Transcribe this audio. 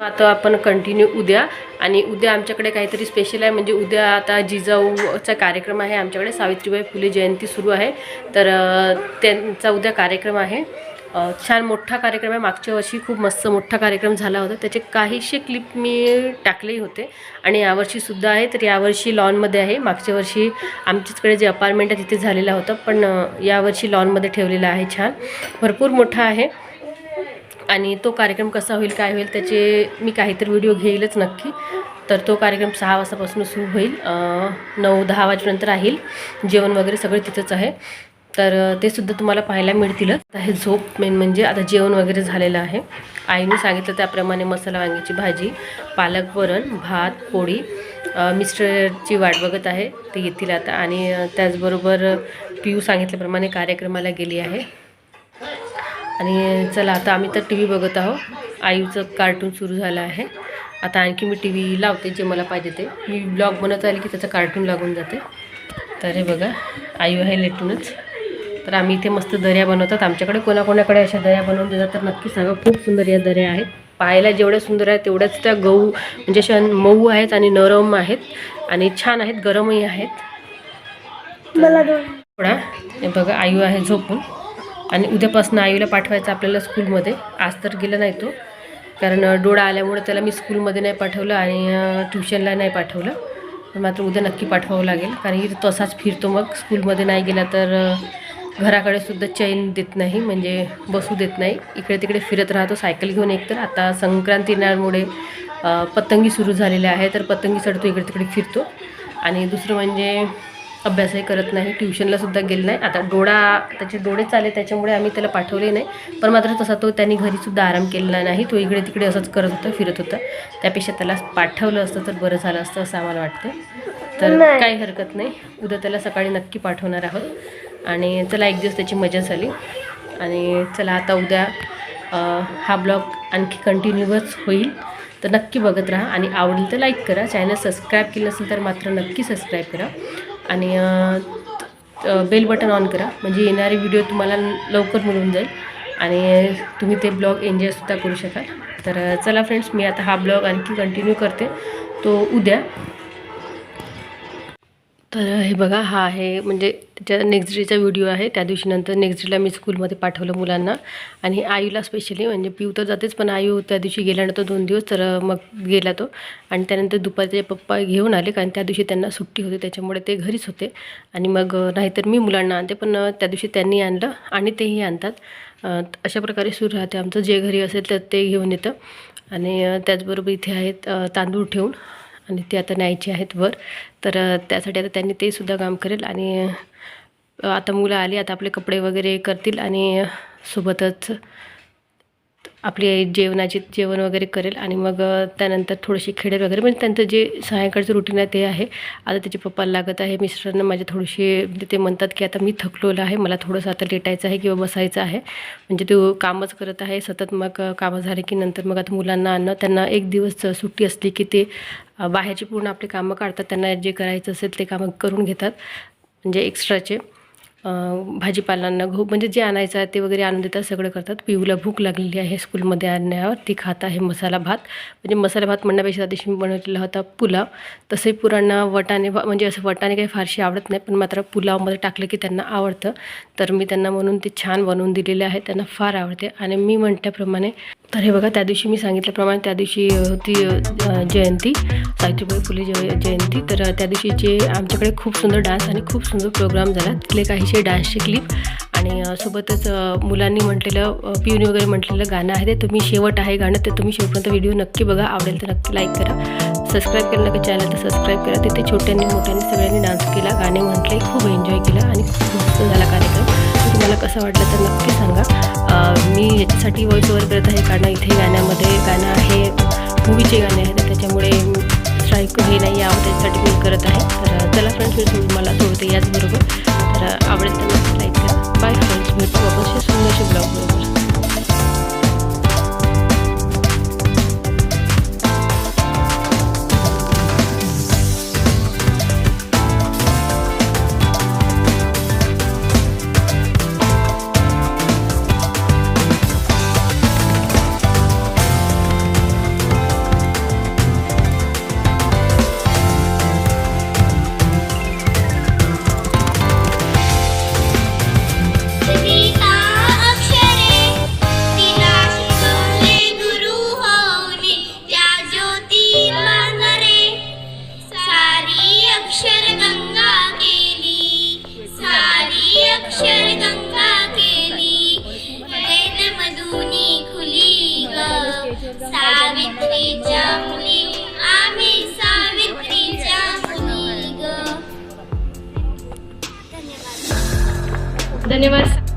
आता आपण कंटिन्यू उद्या. आणि उद्या आमच्याकडे काहीतरी स्पेशल आहे म्हणजे उद्या आता जिजाऊचा कार्यक्रम आहे आमच्याकडे. सावित्रीबाई फुले जयंती सुरू आहे. तर त्यांचा उद्या कार्यक्रम आहे. छान मोठा कार्यक्रम आहे. मागच्या वर्षी खूप मस्त मोठा कार्यक्रम झाला होता. त्याचे काहीसे क्लिप मी टाकले होते. आणि यावर्षीसुद्धा आहे. तर यावर्षी लॉनमध्ये आहे. मागच्या वर्षी आमच्याचकडे जे अपार्टमेंट आहे तिथे झालेलं होतं. पण यावर्षी लॉनमध्ये ठेवलेलं आहे छान. भरपूर मोठा आहे. आणि तो कार्यक्रम कसा होईल काय होईल त्याचे मी काहीतरी व्हिडिओ घेईलच नक्की. तर तो कार्यक्रम सहा वाजतापासून सुरू होईल. नऊ दहा वाजेपर्यंत राहील. जेवण वगैरे सगळं तिथंच आहे. तर ते सुद्धा तुम्हाला पाहायला मिळतीलच. आता हे झोप मेन म्हणजे आता जेवण वगैरे झालेलं आहे. आईने सांगितलं त्याप्रमाणे मसाला वांग्याची भाजी पालक वरण भात पोळी. मिस्टरची वाट बघत आहे. ते येतील आता. आणि त्याचबरोबर पिऊ सांगितल्याप्रमाणे कार्यक्रमाला गेली आहे. आणि चला आता आम्ही तर टी व्ही बघत आहोत. आईचं कार्टून सुरू झालं आहे. आता आणखी मी टी व्ही लावते जे मला पाहिजे ते. मी ब्लॉग बनत आले की त्याचं कार्टून लागून जाते. तर हे बघा आई आहे लेटूनच. तर आम्ही इथे मस्त दर्या बनवतात. आमच्याकडे कोणाकोणाकडे अशा दर्या बनवून देतात तर नक्की सांगा खूप सुंदर या दर्या आहेत. पाहायला जेवढ्या सुंदर आहेत तेवढ्याच त्या गहू म्हणजे अशा मऊ आहेत आणि नरम आहेत आणि छान आहेत गरमही आहेत. थोडा हे बघा आयू आहे झोपून. आणि उद्यापासून आईला पाठवायचं आपल्याला स्कूलमध्ये. आज तर गेला नाही तो. कारण डोळा आल्यामुळे त्याला मी स्कूलमध्ये नाही पाठवलं आणि ट्युशनला नाही पाठवलं. पण मात्र उद्या नक्की पाठवावं लागेल. कारण की तसाच फिरतो मग. स्कूलमध्ये नाही गेला तर घराकडे सुद्धा चैन देत नाही. म्हणजे बसू देत नाही. इकडे तिकडे फिरत राहतो. सायकल घेऊन एकतर आता संक्रांती येण्यामुळे पतंगी सुरू झालेल्या आहे तर पतंगी चढतो इकडे तिकडे फिरतो. आणि दुसरं म्हणजे अभ्यासही करत नाही ट्युशनला सुद्धा गेलं नाही. आता डोळा त्याचे डोळे चाले त्याच्यामुळे आम्ही त्याला पाठवले नाही. पण मात्र तसा तो त्यांनी घरीसुद्धा आराम केलेला नाही. तो इकडे तिकडे असंच करत होता फिरत होता. त्यापेक्षा त्याला पाठवलं असतं तर बरं झालं असतं असं आम्हाला वाटतं तर. काही हरकत नाही. उद्या त्याला सकाळी नक्की पाठवणार आहोत. आणि चला एक दिवस त्याची मजा झाली आणि चला आता उद्या हा ब्लॉग आणखी कंटिन्यूअस होईल. तर नक्की बघत राहा. आणि आवडेल तर लाईक करा. चॅनल सबस्क्राईब केलं नसेल तर मात्र नक्की सबस्क्राईब करा. आणि बेल बटन ऑन करा. म्हणजे येणारे व्हिडिओ तुम्हाला लवकर मिळून जाईल. आणि तुम्ही ते ब्लॉग एन्जॉयसुद्धा करू शकाल. तर चला फ्रेंड्स मी आता हा ब्लॉग आणखी कंटिन्यू करते. तो उद्या. तर हे बघा हा आहे म्हणजे त्याच्या नेक्स्ट डेचा व्हिडिओ आहे. त्या दिवशी नंतर नेक्स्ट डेला मी स्कूलमध्ये पाठवलं मुलांना. आणि आईला स्पेशली म्हणजे पिऊ तर जातेच पण आयू त्या दिवशी गेल्यानंतर दोन दिवस तर मग गेला तो. आणि त्यानंतर दुपारचे पप्पा घेऊन आले कारण त्या दिवशी त्यांना सुट्टी होती त्याच्यामुळे ते घरीच होते. आणि मग नाहीतर मी मुलांना आणते पण त्या दिवशी त्यांनी आणलं आणि तेही आणतात. अशा प्रकारे सुरू राहते आमचं. जे घरी असेल तर ते घेऊन येतं. आणि त्याचबरोबर इथे आहेत तांदूळ ठेवून. आणि ते आता न्यायचे आहेत वर. तर त्यासाठी आता त्यांनी ते सुद्धा काम करेल आणि आता मुलं आली आता आपले कपडे वगैरे करतील आणि सोबतच आपली आई जेवणाचे जेवण वगैरे करेल आणि मग त्यानंतर थोडीशी खेळेल वगैरे म्हणजे त्यांचं जे सायंकाळचं रुटीन आहे ते आहे. आता त्याचे पप्पाला लागत आहे मिस्टरांना माझ्या थोडीशी म्हणजे ते म्हणतात की आता मी थकलेलं आहे मला थोडंसं आता लेटायचं आहे किंवा बसायचं आहे. म्हणजे तो कामच करत आहे सतत मग कामं झाले की नंतर मग आता मुलांना आणणं त्यांना एक दिवस सुट्टी असली की ते बाहेरची पूर्ण आपली कामं काढतात त्यांना जे करायचं असेल ते कामं करून घेतात. म्हणजे एक्स्ट्राचे भाजीपालांना गहू म्हणजे जे आणायचं आहे ते वगैरे आणून देतात सगळं करतात. पिऊला भूक लागलेली आहे स्कूलमध्ये आणण्यावर ती खात आहे मसाला भात. म्हणजे मसाला भात म्हणण्यापेक्षा त्या दिवशी मी बनवलेला होता पुलाव. तसे पुरांना वटाणे भा- म्हणजे असं वटाणे काही फारशी आवडत नाही पण मात्र पुलावमध्ये टाकलं की त्यांना आवडतं. तर मी त्यांना म्हणून ते छान बनवून दिलेले आहे त्यांना फार आवडते. आणि मी म्हटल्याप्रमाणे तर हे बघा त्या दिवशी मी सांगितल्याप्रमाणे त्या दिवशी होती जयंती सावित्रीबाई फुले जय जयंती. तर त्या दिवशी जे आमच्याकडे खूप सुंदर डान्स आणि खूप सुंदर प्रोग्राम झाला. तिथले काहीसे डान्सचे क्लिप आणि सोबतच मुलांनी म्हटलेलं अ, वगैरे म्हटलेलं गाणं आहे ते. तुम्ही शेवट आहे गाणं ते तुम्ही शेवटपर्यंत व्हिडिओ नक्की बघा. आवडेल तर नक्की लाईक करा. सबस्क्राईब केलं नका चॅनल तर सबस्क्राईब करा. तिथे छोट्यांनी मोठ्यांनी सगळ्यांनी डान्स केला गाणे म्हटले खूप एन्जॉय केला आणि खूप मस्त झाला कार्यक्रम. तुम्हाला कसं वाटलं तर नक्की सांगा. मी याच्यासाठी व्हॉइस ओव्हर करत आहे कारण इथे गाण्यामध्ये गाणं आहे मूवीचे गाणे आहेत त्याच्यामुळे स्ट्राईक हे नाही यावं त्याच्यासाठी मी करत आहे. तर चला फ्रेंड्स मी तुम्हाला सोडते याचबरोबर. सावित्रीच्या मुली आम्ही सावित्रीच्या मुली धन्यवाद.